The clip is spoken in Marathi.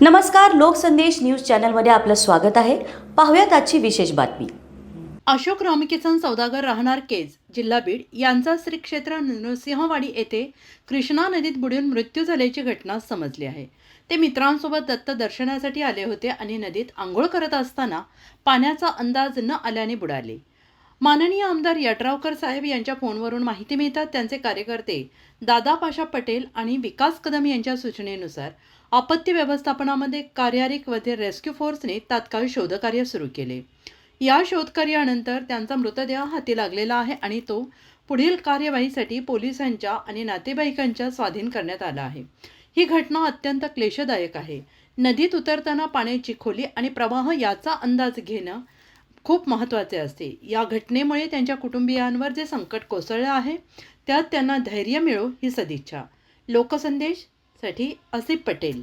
नमस्कार लोकसंदेश न्यूज चॅनलमध्ये आपलं स्वागत आहे. पाहूयात आजची विशेष बातमी. अशोक रामकिसन सौदागर राहणार केज जिल्हा बीड यांचा श्री क्षेत्र नृसिंहवाडी येथे कृष्णा नदीत बुडून मृत्यू झाल्याची घटना समजली आहे. ते मित्रांसोबत दत्त दर्शनासाठी आले होते आणि नदीत आंघोळ करत असताना पाण्याचा अंदाज न आल्याने बुडाले. माननीय आमदार यड्रावकर साहेब यांच्या फोनवरून माहिती मिळतात त्यांचे कार्यकर्ते दादा पाशा पटेल आणि विकास कदम यांच्या सूचनेनुसार आपत्ती व्यवस्थापनामध्ये कार्यारिक व रेस्क्यू फोर्सने तात्काळ शोधकार्य सुरू केले. या शोधकार्यानंतर त्यांचा मृतदेह हाती लागलेला आहे आणि तो पुढील कार्यवाहीसाठी पोलिसांच्या आणि नातेवाईकांच्या स्वाधीन करण्यात आला आहे. ही घटना अत्यंत क्लेशदायक आहे. नदीत उतरताना पाण्याची खोली आणि प्रवाह याचा अंदाज घेणं खूप महत्त्वाचे असते. या घटनेमुळे त्यांच्या कुटुंबियांवर जे संकट कोसळलं आहे त्यात त्यांना धैर्य मिळो ही सदिच्छा. लोकसंदेशसाठी असिफ पटेल.